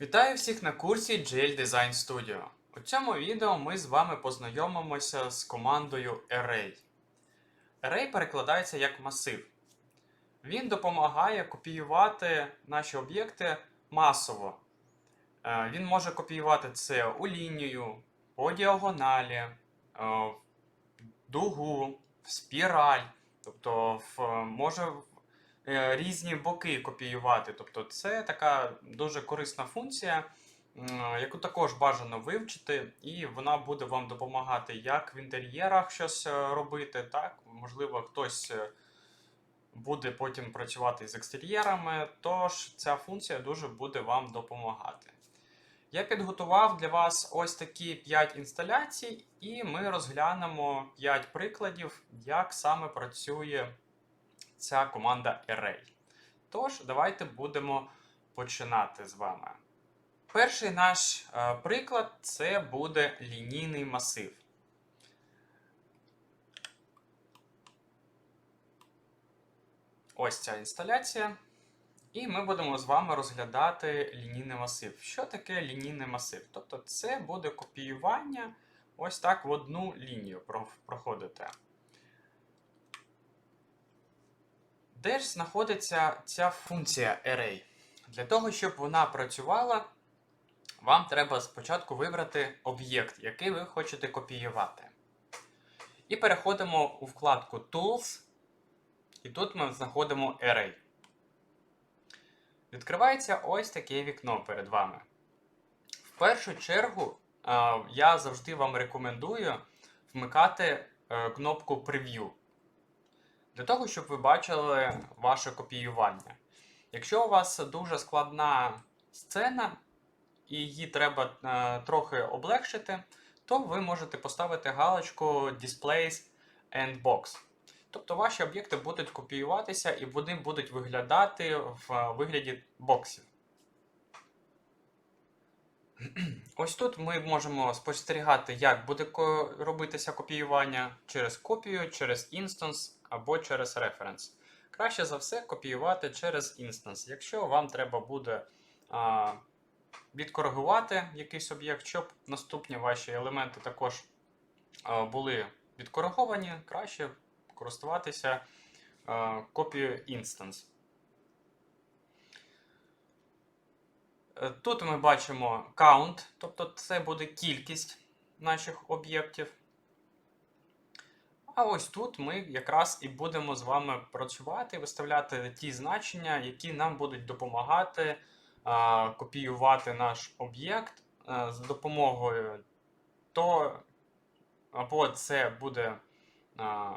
Вітаю всіх на курсі GL Design Studio. У цьому відео ми з вами познайомимося з командою Array. Array перекладається як масив. Він допомагає копіювати наші об'єкти масово. Е, Він може копіювати це у лінію, по діагоналі, е, в дугу, в спіраль, тобто може різні боки копіювати. Тобто це така дуже корисна функція, яку також бажано вивчити, і вона буде вам допомагати як в інтер'єрах щось е, робити, так, можливо, хтось е, буде потім працювати з екстер'єрами, тож ця функція дуже буде вам допомагати. Я підготував для вас ось такі 5 інсталяцій, і ми розглянемо 5 прикладів, як саме працює ця команда Array. Тож, давайте будемо починати з вами. Перший наш е, приклад це буде лінійний масив. Ось ця інсталяція. І ми будемо з вами розглядати лінійний масив. Що таке лінійний масив? Тобто, це буде копіювання ось так в одну лінію про- проходити. Де ж знаходиться ця функція array? Для того, щоб вона працювала, вам треба спочатку вибрати об'єкт, який ви хочете копіювати. І переходимо у вкладку Tools, і тут ми знаходимо Array. Відкривається ось таке вікно перед вами. В першу чергу, е, я завжди вам рекомендую вмикати е, кнопку Preview для того, щоб ви бачили ваше копіювання. Якщо у вас дуже складна сцена і її треба е, трохи облегшити, то ви можете поставити галочку Displays and Box. Тобто ваші об'єкти будуть копіюватися і вони будуть виглядати в е, вигляді боксів. Ось тут ми можемо спостерігати, як буде робитися копіювання через копію, через інстанс або через референс. Краще за все копіювати через інстанс. Якщо вам треба буде а, відкоригувати якийсь об'єкт, щоб наступні ваші елементи також а, були відкориговані, краще користуватися копією інстанс. Е, Тут ми бачимо count, тобто це буде кількість наших об'єктів. А ось тут ми якраз і будемо з вами працювати, виставляти ті значення, які нам будуть допомагати а, копіювати наш об'єкт а, з допомогою то або це буде а,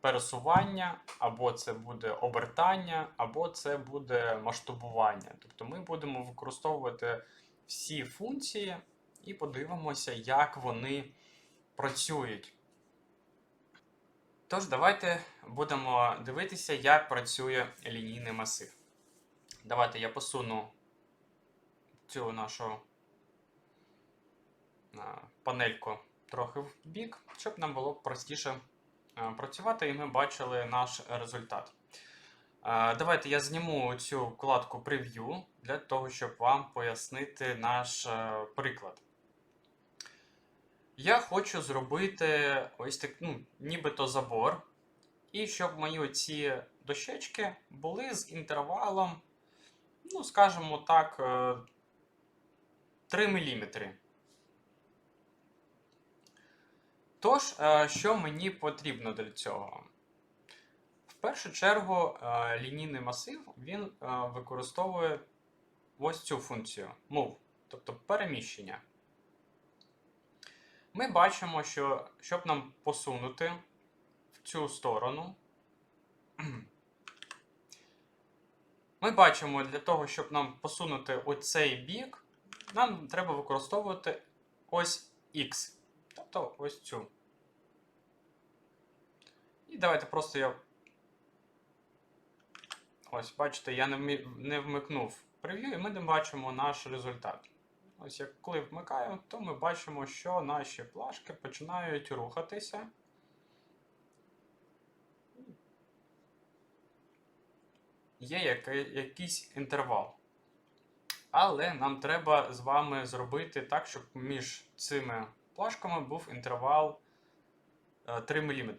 пересування, або це буде обертання, або це буде масштабування. Тобто ми будемо використовувати всі функції і подивимося, як вони працюють. Тож, давайте будемо дивитися, як працює лінійний масив. Давайте я посуну цю нашу панельку трохи в бік, щоб нам було простіше працювати, і ми бачили наш результат. Давайте я зніму цю вкладку прев'ю для того, щоб вам пояснити наш е, приклад. Я хочу зробити ось так, ну, нібито забор. І щоб мої ці дощечки були з інтервалом, ну, скажімо так, е, 3 мм. Тож, е, що мені потрібно для цього? В першу чергу, е, лінійний масив він е, використовує ось цю функцію move, тобто переміщення. Ми бачимо, що щоб нам посунути в цю сторону, ми бачимо, для того, щоб нам посунути оцей бік, нам треба використовувати ось X. Тобто ось цю. І давайте просто я. Ось, бачите, я не, вмикнув прев'ю, і ми не бачимо наш результат. Ось як коли вмикаю, то ми бачимо, що наші плашки починають рухатися. Є якийсь інтервал. Але нам треба з вами зробити так, щоб між цими плашками був інтервал е, 3 мм.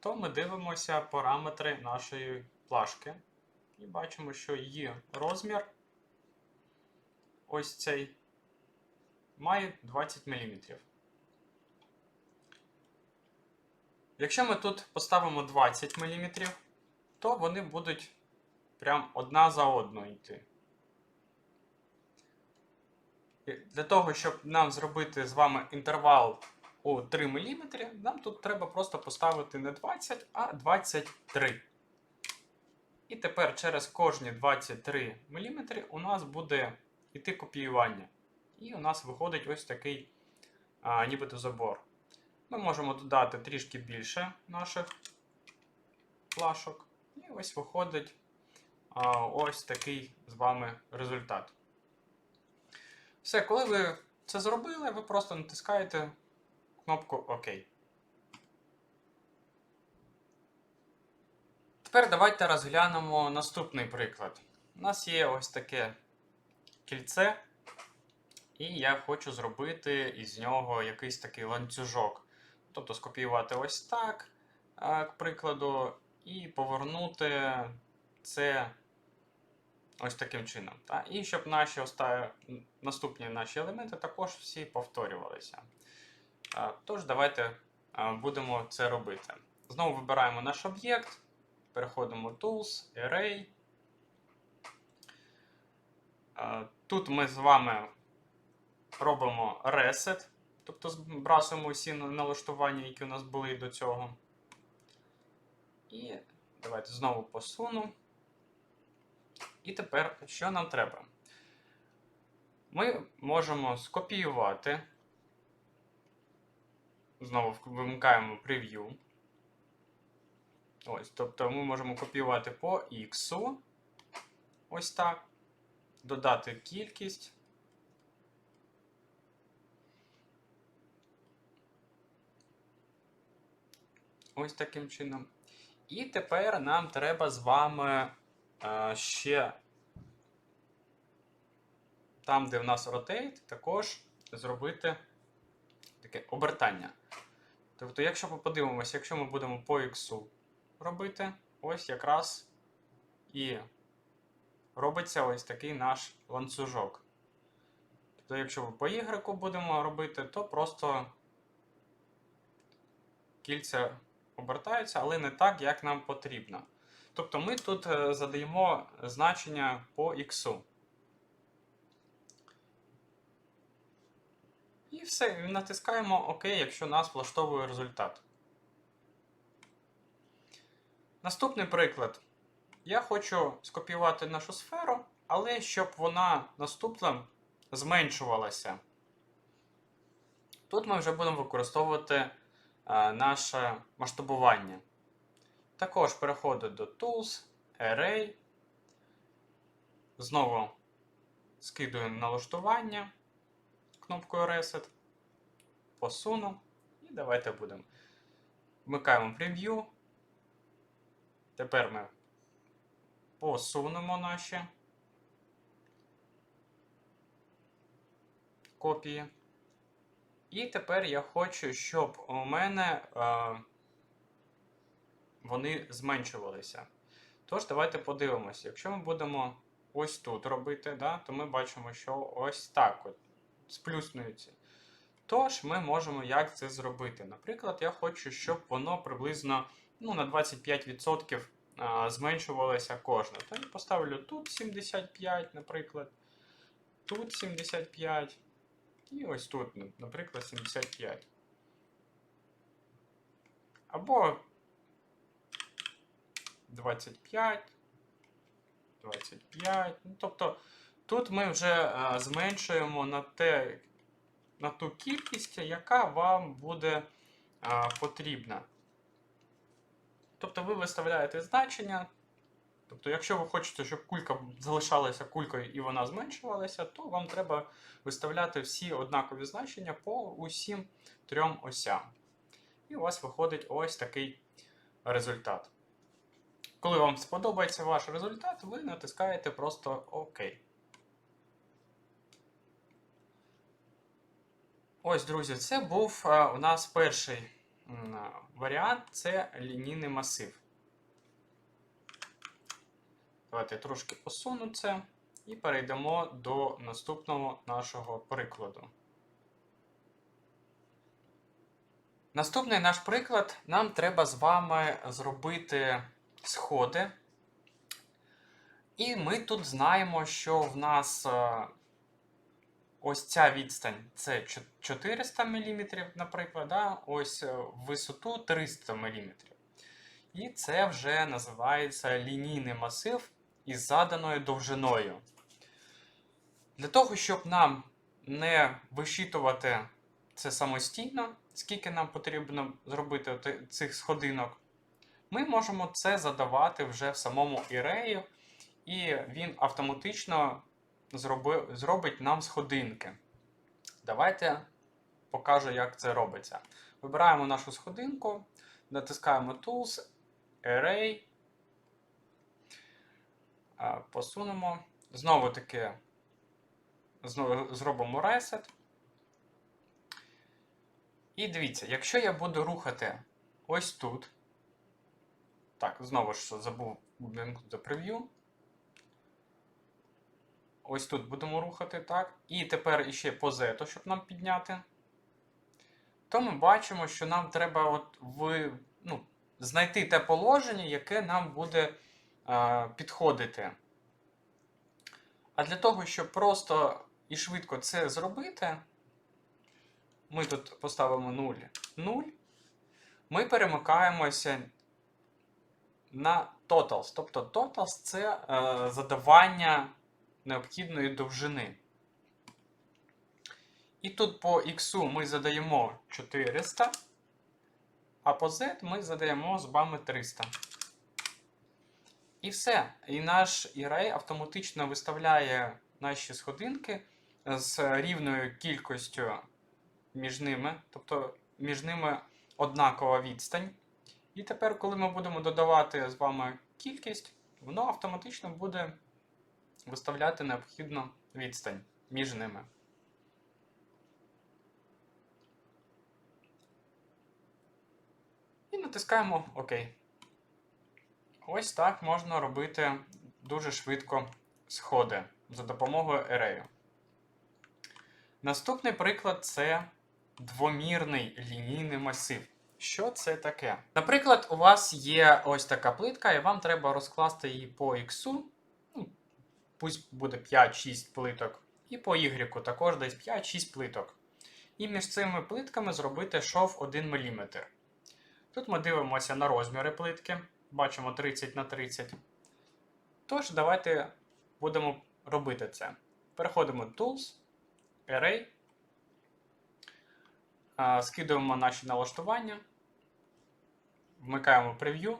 То ми дивимося параметри нашої плашки і бачимо, що її розмір ось цей має 20 мм. Якщо ми тут поставимо 20 мм, то вони будуть прям одна за одною йти. Для того, щоб нам зробити з вами інтервал у 3 мм, нам тут треба просто поставити не 20, а 23. І тепер через кожні 23 мм у нас буде йти копіювання. І у нас виходить ось такий а, нібито забор. Ми можемо додати трішки більше наших плашок. І ось виходить а, ось такий з вами результат. Все, коли ви це зробили, ви просто натискаєте кнопку ОК. Тепер давайте розглянемо наступний приклад. У нас є ось таке кільце, і я хочу зробити із нього якийсь такий ланцюжок. Тобто скопіювати ось так, к прикладу, і повернути це ось таким чином. Та? І щоб наші оста... наступні наші елементи також всі повторювалися. Тож, давайте будемо це робити. Знову вибираємо наш об'єкт, переходимо в Tools, Array. Тут ми з вами робимо Reset, тобто збрасуємо всі налаштування, які у нас були до цього. І давайте знову посуну. І тепер, що нам треба? Ми можемо скопіювати. Знову вимикаємо прев'ю. Ось, тобто ми можемо копіювати по X. Ось так. Додати кількість. Ось таким чином. І тепер нам треба з вами е, ще там, де в нас rotate, також зробити таке обертання. Тобто, якщо ми подивимося, якщо ми будемо по X робити, ось якраз і робиться ось такий наш ланцюжок. Тобто, якщо ми по Y будемо робити, то просто кільця обертаються, але не так, як нам потрібно. Тобто ми тут е, задаємо значення по X. І все, натискаємо ОК, якщо нас влаштовує результат. Наступний приклад. Я хочу скопіювати нашу сферу, але щоб вона наступним зменшувалася. Тут ми вже будемо використовувати наше масштабування. Також переходу до Tools, Array. Знову скидую налаштування кнопкою Reset. Посуну. І давайте будемо. Вмикаємо прев'ю. Тепер ми посунемо наші копії. І тепер я хочу, щоб у мене е, вони зменшувалися. Тож, давайте подивимося. Якщо ми будемо ось тут робити, да, то ми бачимо, що ось так от сплюснується. Тож, ми можемо як це зробити. Наприклад, я хочу, щоб воно приблизно ну, на 25% а, зменшувалося кожне. То я поставлю тут 75, наприклад, тут 75. І ось тут, наприклад, 75. Або 25, 25. Ну, тобто тут ми вже а, зменшуємо на те, на ту кількість, яка вам буде а, потрібна. Тобто ви виставляєте значення. Тобто, якщо ви хочете, щоб кулька залишалася кулькою і вона зменшувалася, то вам треба виставляти всі однакові значення по усім трьом осям. І у вас виходить ось такий результат. Коли вам сподобається ваш результат, ви натискаєте просто ОК. Ось, друзі, це був е, у нас перший варіант це лінійний масив. Давайте трошки посуну це і перейдемо до наступного нашого прикладу. Наступний наш приклад нам треба з вами зробити сходи. І ми тут знаємо, що в нас е, ось ця відстань це 400 мм, наприклад, да? ось е, висоту 300 мм. І це вже називається лінійний масив із заданою довжиною. Для того, щоб нам не вишитувати це самостійно, скільки нам потрібно зробити цих сходинок, ми можемо це задавати вже в самому ірею, і він автоматично зроби, зробить нам сходинки. Давайте покажу, як це робиться. Вибираємо нашу сходинку, натискаємо Tools, Array, посунемо. Знову таки знову зробимо Reset. І дивіться, якщо я буду рухати ось тут, так, знову ж забув вимкнути прев'ю. Ось тут будемо рухати, так. І тепер іще по Z, щоб нам підняти. То ми бачимо, що нам треба от в, ну, знайти те положення, яке нам буде підходити. А для того, щоб просто і швидко це зробити, ми тут поставимо 0, 0. Ми перемикаємося на totals. Тобто totals це е, задавання необхідної довжини. І тут по x ми задаємо 400, а по z ми задаємо з вами 300. І все. І наш array автоматично виставляє наші сходинки з рівною кількістю між ними, тобто між ними однакова відстань. І тепер, коли ми будемо додавати з вами кількість, воно автоматично буде виставляти необхідну відстань між ними. І натискаємо ОК. Ось так можна робити дуже швидко сходи за допомогою ерею. Наступний приклад це двомірний лінійний масив. Що це таке? Наприклад, у вас є ось така плитка, і вам треба розкласти її по X, ну, пусть буде 5-6 плиток, і по Y також десь 5-6 плиток. І між цими плитками зробити шов 1 мм. Тут ми дивимося на розміри плитки, бачимо 30 на 30. Тож, давайте будемо робити це. Переходимо в Tools, Array, скидуємо наші налаштування, вмикаємо прев'ю.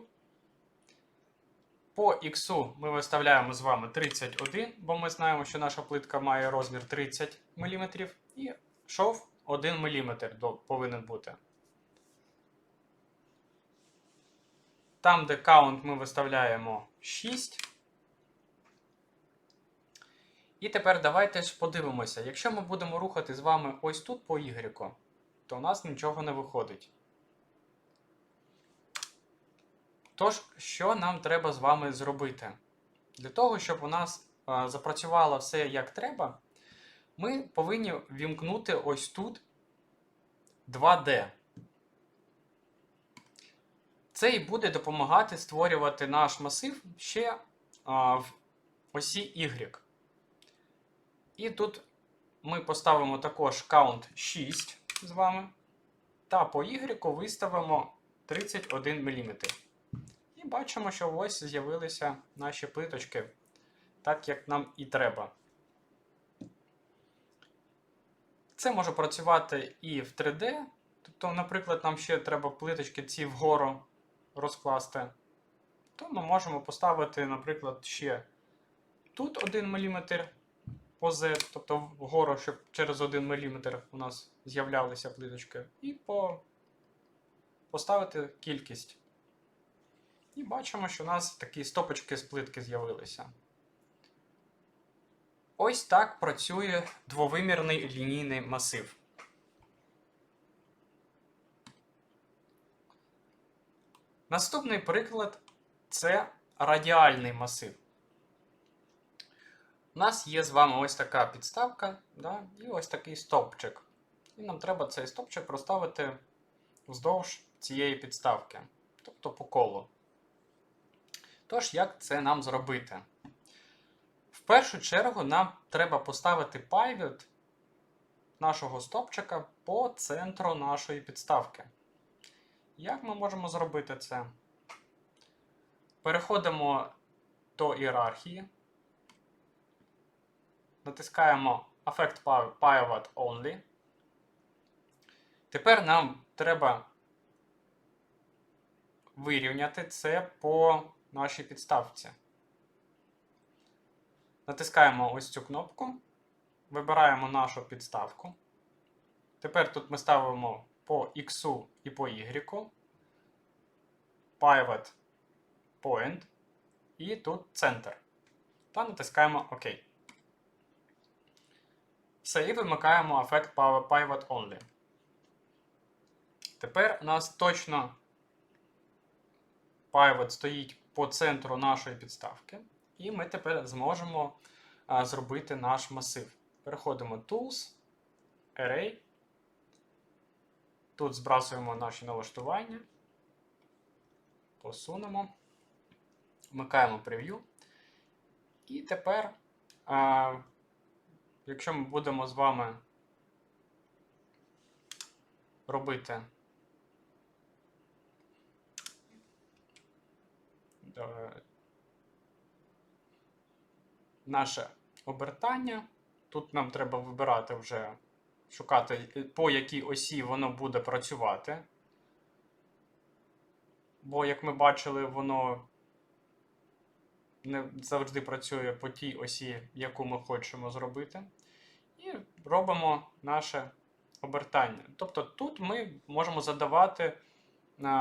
По X ми виставляємо з вами 31, бо ми знаємо, що наша плитка має розмір 30 мм, і шов 1 мм повинен бути. Там, де count, ми виставляємо 6. І тепер давайте ж подивимося. Якщо ми будемо рухати з вами ось тут по Y, то у нас нічого не виходить. Тож, що нам треба з вами зробити? Для того, щоб у нас а, запрацювало все як треба, ми повинні вімкнути ось тут 2D. Це і буде допомагати створювати наш масив ще а, в осі Y. І тут ми поставимо також count 6 з вами. Та по Y виставимо 31 мм. І бачимо, що ось з'явилися наші плиточки, так як нам і треба. Це може працювати і в 3D. Тобто, наприклад, нам ще треба плиточки ці вгору розкласти. То ми можемо поставити, наприклад, ще тут 1 мм по Z, тобто вгору, щоб через 1 мм у нас з'являлися плиточки, і по... поставити кількість. І бачимо, що у нас такі стопочки з плитки з'явилися. Ось так працює двовимірний лінійний масив. Наступний приклад це радіальний масив. У нас є з вами ось така підставка, да, і ось такий стовпчик. І нам треба цей стовпчик розставити вздовж цієї підставки, тобто по колу. Тож, як це нам зробити? В першу чергу нам треба поставити пайвот нашого стопчика по центру нашої підставки. Як ми можемо зробити це? Переходимо до ієрархії. Натискаємо Affect Pivot Only. Тепер нам треба вирівняти це по нашій підставці. Натискаємо ось цю кнопку, вибираємо нашу підставку. Тепер тут ми ставимо по X і по Y, Pivot Point і тут центр. Та натискаємо ОК. Все, і вимикаємо ефект Pivot Only. Тепер у нас точно Pivot стоїть по центру нашої підставки. І ми тепер зможемо а, зробити наш масив. Переходимо Tools, Array. Тут збрасуємо наші налаштування. Посунемо. Вмикаємо прев'ю. І тепер, а, якщо ми будемо з вами робити е, наше обертання. Тут нам треба вибирати вже, шукати, по якій осі воно буде працювати. Бо, як ми бачили, воно не завжди працює по тій осі, яку ми хочемо зробити. І робимо наше обертання. Тобто тут ми можемо задавати е,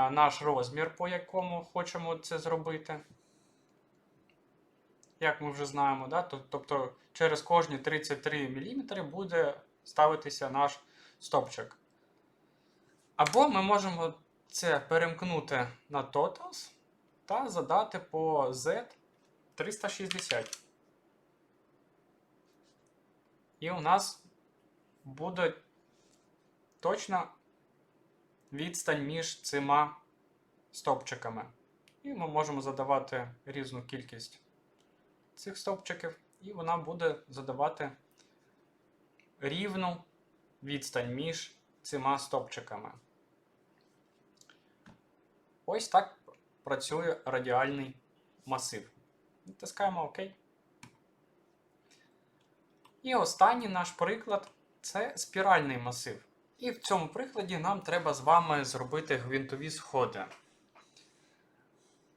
наш розмір, по якому хочемо це зробити як ми вже знаємо, да? тобто через кожні 33 мм буде ставитися наш стопчик. Або ми можемо це перемкнути на Totals та задати по Z 360. І у нас буде точно відстань між цими стопчиками. І ми можемо задавати різну кількість цих стовпчиків, і вона буде задавати рівну відстань між цими стовпчиками. Ось так працює радіальний масив. Натискаємо ОК. І останній наш приклад це спіральний масив. І в цьому прикладі нам треба з вами зробити гвинтові сходи.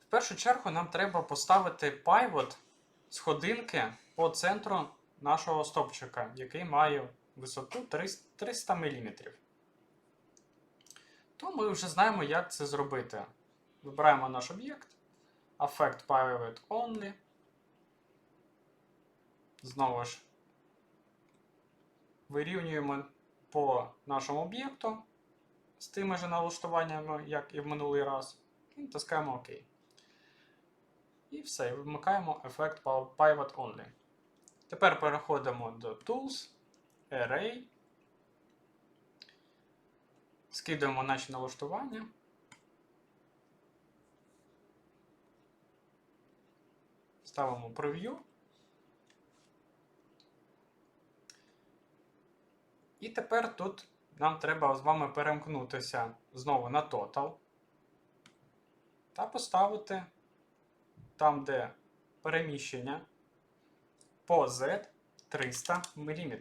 В першу чергу нам треба поставити пайвот сходинки по центру нашого стопчика, який має висоту 300 мм. То ми вже знаємо, як це зробити. Вибираємо наш об'єкт, Affect Pivot Only. Знову ж вирівнюємо по нашому об'єкту з тими ж налаштуваннями, як і в минулий раз, і натискаємо ОК. І все, вимикаємо ефект Pivot Only. Тепер переходимо до Tools, Array. Скидуємо наші налаштування. Ставимо Preview. І тепер тут нам треба з вами перемкнутися знову на Total та поставити там, де переміщення по Z 300 мм.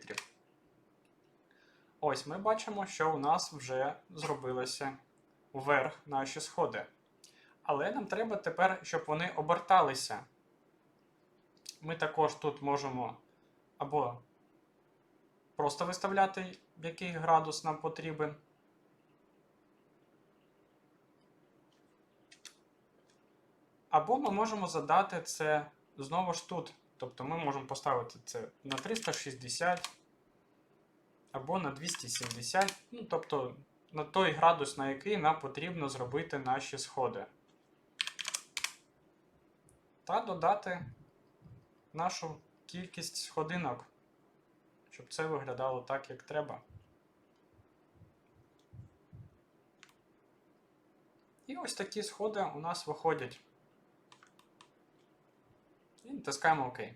Ось ми бачимо, що у нас вже зробилося вверх наші сходи. Але нам треба тепер, щоб вони оберталися. Ми також тут можемо або просто виставляти, який градус нам потрібен. Або ми можемо задати це знову ж тут. Тобто ми можемо поставити це на 360 або на 270, ну, тобто на той градус, на який нам потрібно зробити наші сходи. Та додати нашу кількість сходинок, щоб це виглядало так, як треба. І ось такі сходи у нас виходять. Таскаємо окей.